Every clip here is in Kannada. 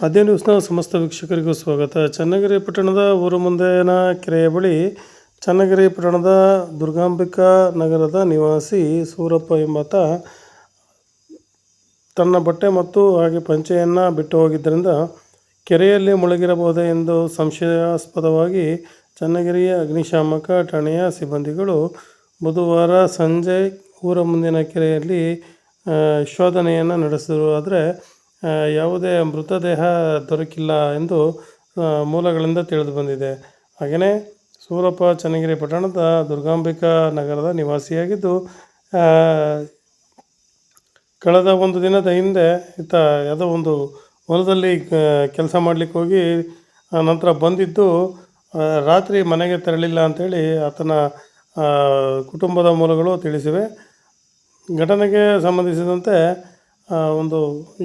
ಖಾದ್ಯ ನ್ಯೂಸ್ನ ಸಮಸ್ತ ವೀಕ್ಷಕರಿಗೂ ಸ್ವಾಗತ. ಚನ್ನಗಿರಿ ಪಟ್ಟಣದ ಊರು ಮುಂದೆನ ಕೆರೆಯ ಬಳಿ ಚನ್ನಗಿರಿ ಪಟ್ಟಣದ ದುರ್ಗಾಂಬಿಕಾ ನಗರದ ನಿವಾಸಿ ಸೂರಪ್ಪ ಎಂಬಾತ ತನ್ನ ಬಟ್ಟೆ ಮತ್ತು ಹಾಗೆ ಪಂಚೆಯನ್ನು ಬಿಟ್ಟು ಹೋಗಿದ್ದರಿಂದ ಕೆರೆಯಲ್ಲಿ ಮುಳುಗಿರಬಹುದೇ ಎಂದು ಸಂಶಯಾಸ್ಪದವಾಗಿ ಚನ್ನಗಿರಿಯ ಅಗ್ನಿಶಾಮಕ ಠಾಣೆಯ ಸಿಬ್ಬಂದಿಗಳು ಬುಧವಾರ ಸಂಜೆ ಊರ ಮುಂದಿನ ಕೆರೆಯಲ್ಲಿ ಶೋಧನೆಯನ್ನು ನಡೆಸಿದರು. ಆದರೆ ಯಾವುದೇ ಮೃತದೇಹ ದೊರಕಿಲ್ಲ ಎಂದು ಮೂಲಗಳಿಂದ ತಿಳಿದು ಬಂದಿದೆ. ಹಾಗೆಯೇ ಸೂರಪ್ಪ ಚನ್ನಗಿರಿ ಪಟ್ಟಣದ ದುರ್ಗಾಂಬಿಕಾ ನಗರದ ನಿವಾಸಿಯಾಗಿದ್ದು ಕಳೆದ ಒಂದು ದಿನದ ಹಿಂದೆ ಈತ ಯಾವುದೋ ಒಂದು ಹೊಲದಲ್ಲಿ ಕೆಲಸ ಮಾಡಲಿಕ್ಕೆ ಹೋಗಿ ನಂತರ ಬಂದಿದ್ದು ರಾತ್ರಿ ಮನೆಗೆ ತೆರಳಿಲ್ಲ ಅಂಥೇಳಿ ಆತನ ಕುಟುಂಬದ ಮೂಲಗಳು ತಿಳಿಸಿವೆ. ಘಟನೆಗೆ ಸಂಬಂಧಿಸಿದಂತೆ ಒಂದು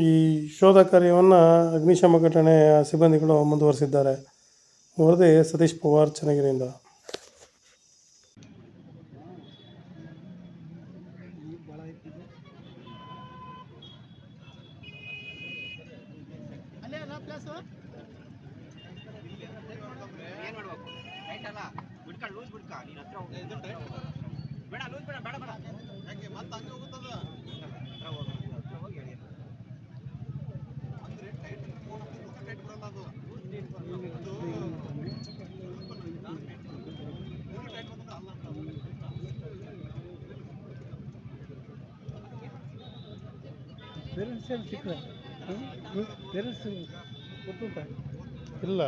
ಈ ಶೋಧ ಕಾರ್ಯವನ್ನು ಅಗ್ನಿಶಾಮಕ ಠಾಣೆಯ ಸಿಬ್ಬಂದಿಗಳು ಮುಂದುವರಿಸಿದ್ದಾರೆ. ವರದಿ ಸತೀಶ್ ಪವಾರ್ ಚನ್ನಗಿರಿಯಿಂದ. ಬಿಡ್ಕ ಲೂಸ್ ಬಿಡ್ಕ. ನೀನ್ ಹತ್ರ ಬೇಡ ಲೂಸ್ ಬೇಡ ಬೇಡ ಬೇಡ ಯಾಕೆ ಮತ್ತೆ ಹಂಗೆ ಹೋಗುತ್ತದ ಹತ್ರ ಹೋಗಿ ಹತ್ರ ಹೋಗಿ ಹೇಳಿ ಅಂದ್ರೆ ಟೈಟ್ ಟೈಟ್ ಬರಲ್ಲ ಅದು ಲೂಸ್ ಟೈಟ್ ಬರಲ್ಲ ಅದು ಟೈಟ್ ಬರ್ತದ ಅಲ್ಲ ಪೇರೆಂಟ್ಸ್ ಏನು ಸಿಕ್ಕ ಪೇರೆಂಟ್ಸ್ ಗೊತ್ತುಂಟ ಇಲ್ಲ.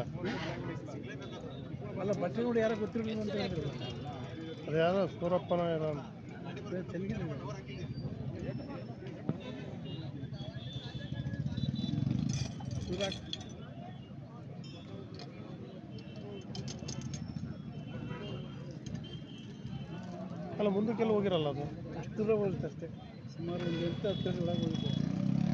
ಅಲ್ಲ ಬಟ್ಟೆ ನೋಡಿ ಯಾರೋ ಗೊತ್ತಿರಲಿಲ್ಲ ಅಂತ ಹೇಳಿದ್ರು. ಅದು ಯಾರೋ ಸೂರಪ್ಪನ ಯಾರೋ ಚೆನ್ನಾಗಿದೆ ಅಲ್ಲ ಮುಂದಕ್ಕೆಲ್ಲ ಹೋಗಿರಲ್ಲ ಅದು? ಅಷ್ಟು ದೂರ ಹೋಗುತ್ತೆ ಅಷ್ಟೇ. ಸುಮಾರು ಒಂದು ಎಂಟು ಹತ್ತು ಒಳಗೆ ಹೋಗುತ್ತೆ.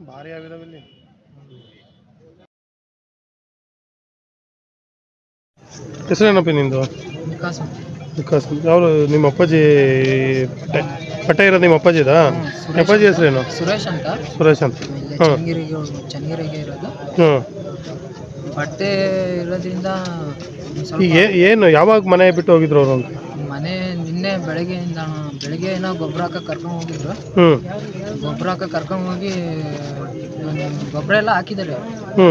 ಭಾರಿ ಆಗಿದಾವಿಲ್ಲಿ ಹೆಸರೇನಪ್ಪ ನಿಂದು? ವಿಕಾಸ ಅವರು ನಿಮ್ಮ ಅಪ್ಪಾಜಿ ಪಟ್ಟೆ ಇರೋದು ನಿಮ್ಮ ಅಪ್ಪಾಜಿದಾ? ಅಪ್ಪಾಜಿ ಹೆಸರೇನು? ಸುರೇಶ್ ಅಂತ. ಸುರೇಶ್ ಅಂತ. ಹಾಂ ಚನ್ನಗಿರಿಗೆ ಚನ್ನಗಿರಿಗೆ ಇರೋದು. ಹ್ಞೂ ಬಟ್ಟೆ ಇರೋದ್ರಿಂದ ಈಗ ಏನು ಯಾವಾಗ ಮನೆ ಬಿಟ್ಟು ಹೋಗಿದ್ರು ಅವರು ಅಂತ? ಮನೆ ನಿನ್ನೆ ಬೆಳಗ್ಗೆಯಿಂದ ಬೆಳಗ್ಗೆ ಏನೋ ಗೊಬ್ಬರ ಹಾಕಕ್ ಕರ್ಕೊಂಡು ಹೋಗಿದ್ರು. ಹ್ಮ್. ಗೊಬ್ಬರ ಹಾಕಕ್ ಕರ್ಕೊಂಡು ಹೋಗಿ ಗೊಬ್ಬರ ಎಲ್ಲ ಹಾಕಿದ್ದಾರೆ.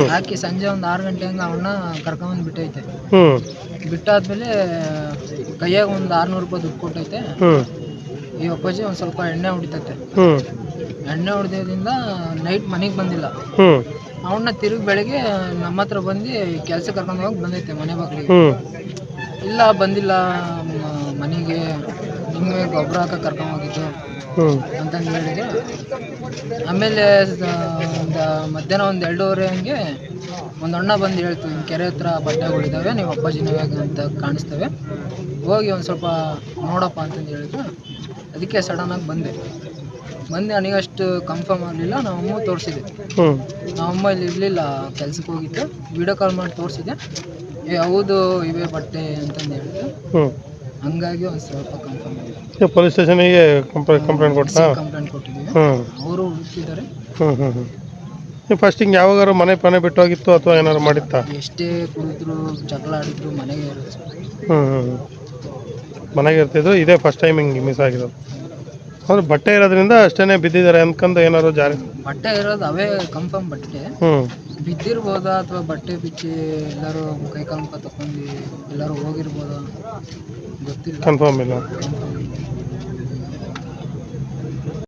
ಹಾಕಿ ಸಂಜೆ ಒಂದು ಆರು ಗಂಟೆ ಹಂಗ ಅವನ್ನ ಬಂದ್ ಬಿಟ್ಟೈತೆ. ಹ್ಞೂ ಬಿಟ್ಟಾದ್ಮೇಲೆ ಕೈಯಾಗ ಒಂದು ಆರ್ನೂರು ರೂಪಾಯಿ ದುಡ್ಡು ಕೊಟ್ಟೈತೆ. ಈ ಅಪ್ಪಾಜಿ ಒಂದ್ ಸ್ವಲ್ಪ ಎಣ್ಣೆ ಹೊಡಿತೈತೆ ಎಣ್ಣೆ ಹೊಡೆದಿದ್ರಿಂದ ನೈಟ್ ಮನೆಗೆ ಬಂದಿಲ್ಲ. ಹ್ಮ್. ಅವನ್ನ ತಿರುಗಿ ಬೆಳಗ್ಗೆ ನಮ್ಮ ಹತ್ರ ಬಂದು ಕೆಲಸ ಕರ್ಕೊಂಡು ಹೋಗಿ ಬಂದೈತೆ ಮನೆ ಬಾಗಿಲಿಗೆ. ಇಲ್ಲ ಬಂದಿಲ್ಲ ಮನೆಗೆ ನಿಮಗೆ ಗೊಬ್ಬರ ಹಾಕ ಕರ್ಕೊಂಡು ಹೋಗಿದ್ದು ಹ್ಞೂ ಅಂತಂದು ಹೇಳಿದೆ. ಆಮೇಲೆ ಒಂದು ಮಧ್ಯಾಹ್ನ ಒಂದು ಎರಡೂವರೆ ಹಂಗೆ ಒಂದು ಅಣ್ಣ ಬಂದು ಹೇಳ್ತು ಹಿಂಗೆ ಕೆರೆ ಹತ್ರ ಬಟ್ಟೆಗಳಿದ್ದಾವೆ ನೀವು ಅಪ್ಪಾಜಿನವೆ ಅಂತ ಕಾಣಿಸ್ತವೆ. ಹೋಗಿ ಒಂದು ಸ್ವಲ್ಪ ನೋಡಪ್ಪ ಅಂತಂದು ಹೇಳಿದ್ರು. ಅದಕ್ಕೆ ಸಡನ್ನಾಗಿ ಬಂದೆ. ಬಂದೆ ನನಗಷ್ಟು ಕನ್ಫರ್ಮ್ ಆಗಲಿಲ್ಲ ನಮ್ಮಮ್ಮ ತೋರಿಸಿದೆ. ನಮ್ಮಮ್ಮ ಇಲ್ಲಿ ಇರಲಿಲ್ಲ ಕೆಲ್ಸಕ್ಕೆ ಹೋಗಿತ್ತು ವಿಡಿಯೋ ಕಾಲ್ ಮಾಡಿ ತೋರಿಸಿದೆ. ಏ ಹೌದು ಇವೇ ಬಟ್ಟೆ ಅಂತಂದು ಹೇಳಿದ್ರು. ಹಂಗಾಗಿ ಒಂದು ಸ್ವಲ್ಪ ಕನ್ಫರ್ಮ್ ಆಗಿದೆ. ಪೊಲೀಸ್ ಸ್ಟೇಷನಿಗೆ ಕಂಪ್ಲೇಂಟ್ ಕಂಪ್ಲೇಂಟ್ ಕಂಪ್ಲೇಂಟ್ ಕೊಟ್ಟಿದ್ದೀವಿ. ಹ್ಞೂ ಅವರು ಹುಡುಕಿದ್ದಾರೆ ಹ್ಞೂ ಹ್ಞೂ ಹ್ಞೂ ನೀವು ಫಸ್ಟ್ ಹಿಂಗೆ ಯಾವಾಗಾರು ಮನೆ ಪನೆ ಬಿಟ್ಟು ಹೋಗಿತ್ತು ಅಥವಾ ಏನಾರು ಮಾಡಿತ್ತಾ? ಎಷ್ಟೇ ಕುಡಿದ್ರು ಜಗಳ ಆಡಿದ್ರು ಮನೆಗೆ ಇರೋದು. ಹ್ಞೂ ಹ್ಞೂ ಹ್ಞೂ ಮನೆಗೆ ಇರ್ತಿದ್ರು ಇದೇ ಫಸ್ಟ್ ಟೈಮ್ ಹಿಂಗೆ ಮಿಸ್ ಆಗಿರೋದು. ಅಂದ್ರೆ ಬಟ್ಟೆ ಇರೋದ್ರಿಂದ ಅಷ್ಟೇನೆ ಬಿದ್ದಿದ್ದಾರೆ ಅನ್ಕೊಂಡು ಏನಾದ್ರು ಜಾರಿ. ಬಟ್ಟೆ ಇರೋದು ಅವೇ ಕನ್ಫರ್ಮ್ ಬಟ್ಟೆ. ಹ್ಞೂ ಬಿದ್ದಿರ್ಬೋದಾ ಅಥವಾ ಬಟ್ಟೆ ಬಿಚ್ಚಿ ಎಲ್ಲರೂ ಕೈ ಕಾಲು ಮುಖ ತಕೊಂಡು ಎಲ್ಲರೂ ಹೋಗಿರ್ಬೋದಾ? ಗೊತ್ತಿಲ್ಲ. ಕನ್ಫರ್ಮ್ ಇಲ್ಲ.